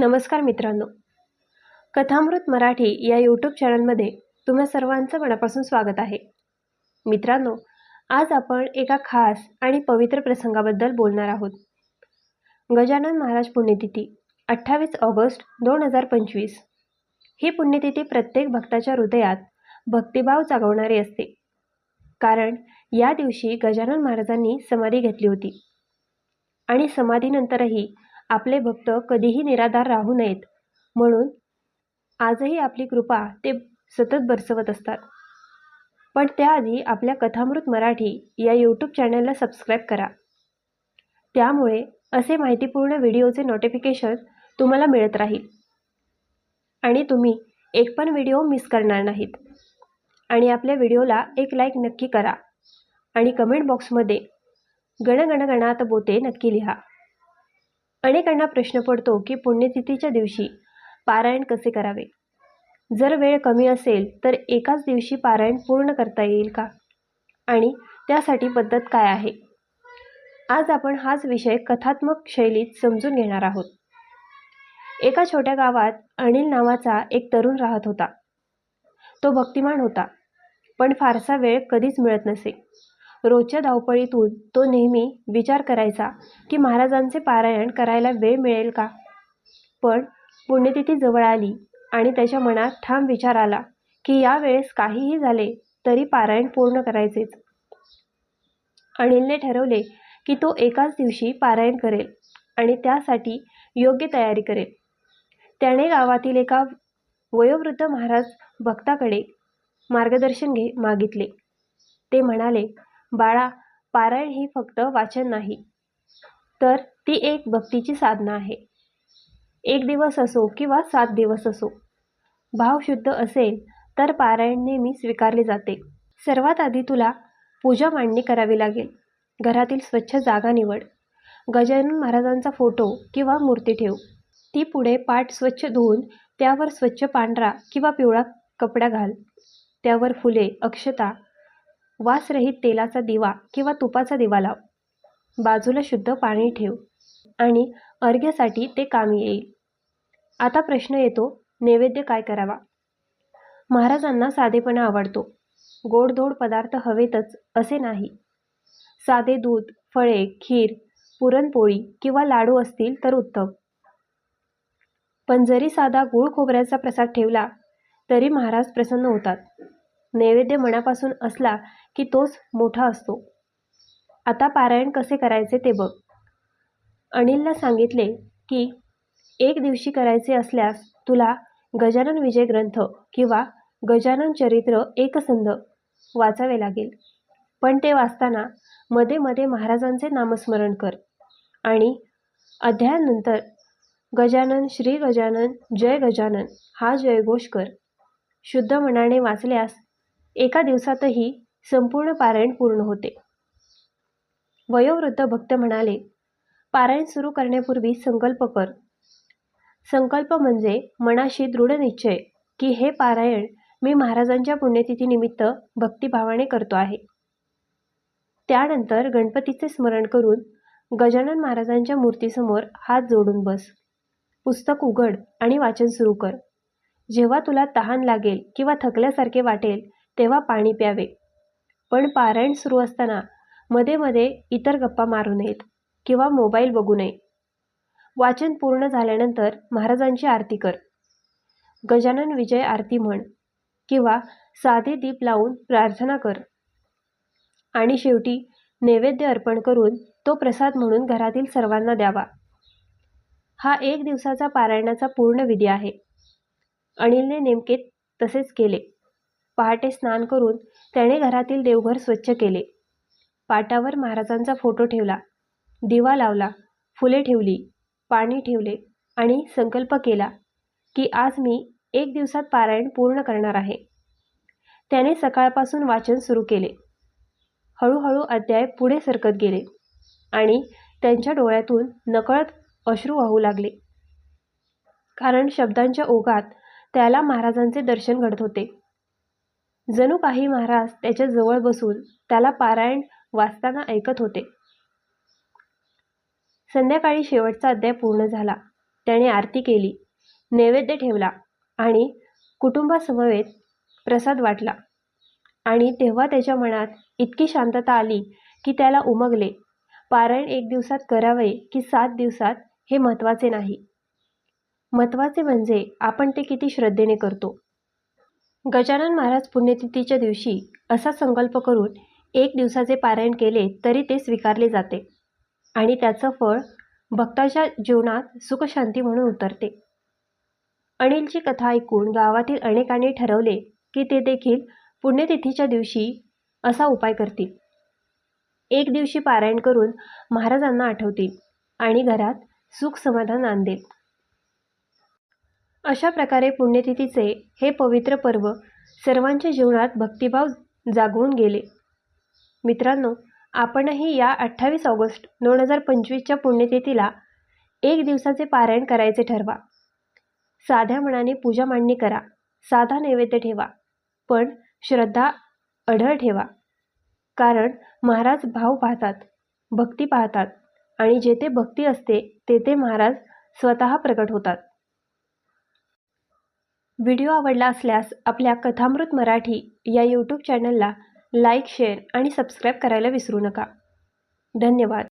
नमस्कार मित्रांनो. कथामृत मराठी या यूट्यूब चॅनलमध्ये तुम्हा सर्वांचं मनापासून स्वागत आहे. मित्रांनो आज आपण एका खास आणि पवित्र प्रसंगाबद्दल बोलणार आहोत. गजानन महाराज पुण्यतिथी अठ्ठावीस ऑगस्ट दोन हजार पंचवीस. ही पुण्यतिथी प्रत्येक भक्ताच्या हृदयात भक्तिभाव जागवणारी असते. कारण या दिवशी गजानन महाराजांनी समाधी घेतली होती. आणि समाधीनंतरही आपले भक्त कधीही निराधार राहू नयेत. म्हणून आजही आपली कृपा ते सतत बरसवत असतात. पण त्याआधी आपल्या कथामृत मराठी या यूट्यूब चॅनलला सबस्क्राईब करा. त्यामुळे असे माहितीपूर्ण व्हिडिओचे नोटिफिकेशन तुम्हाला मिळत राहील. आणि तुम्ही एक पण व्हिडिओ मिस करणार नाहीत. आणि आपल्या व्हिडिओला एक लाईक नक्की करा. आणि कमेंट बॉक्समध्ये गणगणगणात बोते नक्की लिहा. अनेकांना प्रश्न पडतो की पुण्यतिथीच्या दिवशी पारायण कसे करावे? जर वेळ कमी असेल तर एकाच दिवशी पारायण पूर्ण करता येईल का? आणि त्यासाठी पद्धत काय आहे? आज आपण हाच विषय कथात्मक शैलीत समजून घेणार आहोत. एका छोट्या गावात अनिल नावाचा एक तरुण राहत होता. तो भक्तिमान होता पण फारसा वेळ कधीच मिळत नसे. रोजच्या धावपळीतून तो नेहमी विचार करायचा की महाराजांचे पारायण करायला वेळ मिळेल का? पण पुण्यतिथी जवळ आली आणि त्याच्या मनात ठाम विचार आला की यावेळेस काहीही झाले तरी पारायण पूर्ण करायचेच. अनिलने ठरवले की तो एकाच दिवशी पारायण करेल आणि त्यासाठी योग्य तयारी करेल. त्याने गावातील एका वयोवृद्ध महाराज भक्ताकडे मार्गदर्शन घे मागितले. ते म्हणाले बाळा पारायण ही फक्त वाचन नाही तर ती एक भक्तीची साधना आहे. एक दिवस असो किंवा सात दिवस असो भाव शुद्ध असेल तर पारायण नेहमी स्वीकारले जाते. सर्वात आधी तुला पूजा मांडणी करावी लागेल. घरातील स्वच्छ जागा निवड. गजानन महाराजांचा फोटो किंवा मूर्ती ठेव. ती पुढे पाठ स्वच्छ धुवून त्यावर स्वच्छ पांढरा किंवा पिवळा कपडा घाल. त्यावर फुले अक्षता वासरहित तेलाचा दिवा किंवा तुपाचा दिवा लाव. बाजूला शुद्ध पाणी ठेव आणि अर्घ्यासाठी ते कामी येईल. आता प्रश्न येतो नैवेद्य काय करावा? महाराजांना साधेपणा आवडतो. गोडधोड पदार्थ हवेतच असे नाही. साधे दूध फळे खीर पुरणपोळी किंवा लाडू असतील तर उत्तम. पण जरी साधा गूळ खोबऱ्याचा प्रसाद ठेवला तरी महाराज प्रसन्न होतात. नैवेद्य मनापासून असला की तोच मोठा असतो. आता पारायण कसे करायचे ते बघ. अनिलला सांगितले की एक दिवशी करायचे असल्यास तुला गजानन विजय ग्रंथ किंवा गजानन चरित्र एकसंध वाचावे लागेल. पण ते वाचताना मध्ये मध्ये महाराजांचे नामस्मरण कर. आणि अध्यायानंतर गजानन श्री गजानन जय गजानन हा जयघोष कर. शुद्ध मनाने वाचल्यास एका दिवसातही संपूर्ण पारायण पूर्ण होते. वयोवृद्ध भक्त म्हणाले पारायण सुरू करण्यापूर्वी संकल्प कर. संकल्प म्हणजे मनाशी दृढ निश्चय की हे पारायण मी महाराजांच्या पुण्यतिथीनिमित्त भक्तिभावाने करतो आहे. त्यानंतर गणपतीचे स्मरण करून गजानन महाराजांच्या मूर्तीसमोर हात जोडून बस. पुस्तक उघड आणि वाचन सुरू कर. जेव्हा तुला तहान लागेल किंवा थकल्यासारखे वाटेल तेव्हा पाणी प्यावे. पण पारायण सुरू असताना मध्ये मध्ये इतर गप्पा मारू नयेत किंवा मोबाईल बघू नये. वाचन पूर्ण झाल्यानंतर महाराजांची आरती कर. गजानन विजय आरती म्हण किंवा साधे दीप लावून प्रार्थना कर. आणि शेवटी नैवेद्य अर्पण करून तो प्रसाद म्हणून घरातील सर्वांना द्यावा. हा एक दिवसाचा पारायणाचा पूर्ण विधी आहे. अनिलने नेमके तसेच केले. पहाटे स्नान करून त्याने घरातील देवघर स्वच्छ केले. पाटावर महाराजांचा फोटो ठेवला. दिवा लावला. फुले ठेवली. पाणी ठेवले आणि संकल्प केला की आज मी एक दिवसात पारायण पूर्ण करणार आहे. त्याने सकाळपासून वाचन सुरू केले. हळूहळू अध्याय पुढे सरकत गेले आणि त्यांच्या डोळ्यातून नकळत अश्रू वाहू लागले. कारण शब्दांच्या ओघात त्याला महाराजांचे दर्शन घडत होते. जणू काही महाराज त्याच्याजवळ बसून त्याला पारायण वाचताना ऐकत होते. संध्याकाळी शेवटचा अध्याय पूर्ण झाला. त्याने आरती केली. नैवेद्य ठेवला आणि कुटुंबासमवेत प्रसाद वाटला. आणि तेव्हा त्याच्या मनात इतकी शांतता आली की त्याला उमगले पारायण एक दिवसात करावे की सात दिवसात हे महत्त्वाचे नाही. महत्त्वाचे म्हणजे आपण ते किती श्रद्धेने करतो. गजानन महाराज पुण्यतिथीच्या दिवशी असा संकल्प करून एक दिवसाचे पारायण केले तरी ते स्वीकारले जाते आणि त्याचं फळ भक्ताच्या जीवनात सुखशांती म्हणून उतरते. अनिलची कथा ऐकून गावातील अनेकांनी ठरवले की ते देखील पुण्यतिथीच्या दिवशी असा उपाय करतील. एक दिवशी पारायण करून महाराजांना आठवतील आणि घरात सुख समाधान आणतील. अशा प्रकारे पुण्यतिथीचे हे पवित्र पर्व सर्वांच्या जीवनात भक्तिभाव जागवून गेले. मित्रांनो आपणही या अठ्ठावीस ऑगस्ट दोन हजार पंचवीसच्या पुण्यतिथीला एक दिवसाचे पारायण करायचे ठरवा. साध्या मनाने पूजा मांडणी करा. साधा नैवेद्य ठेवा. पण श्रद्धा अढळ ठेवा. कारण महाराज भाव पाहतात भक्ती पाहतात आणि जेथे भक्ती असते तेथे महाराज स्वतः प्रकट होतात. व्हिडिओ आवडला असल्यास आपल्या कथामृत मराठी या यूट्यूब चॅनलला लाईक शेअर आणि सबस्क्राईब करायला विसरू नका. धन्यवाद.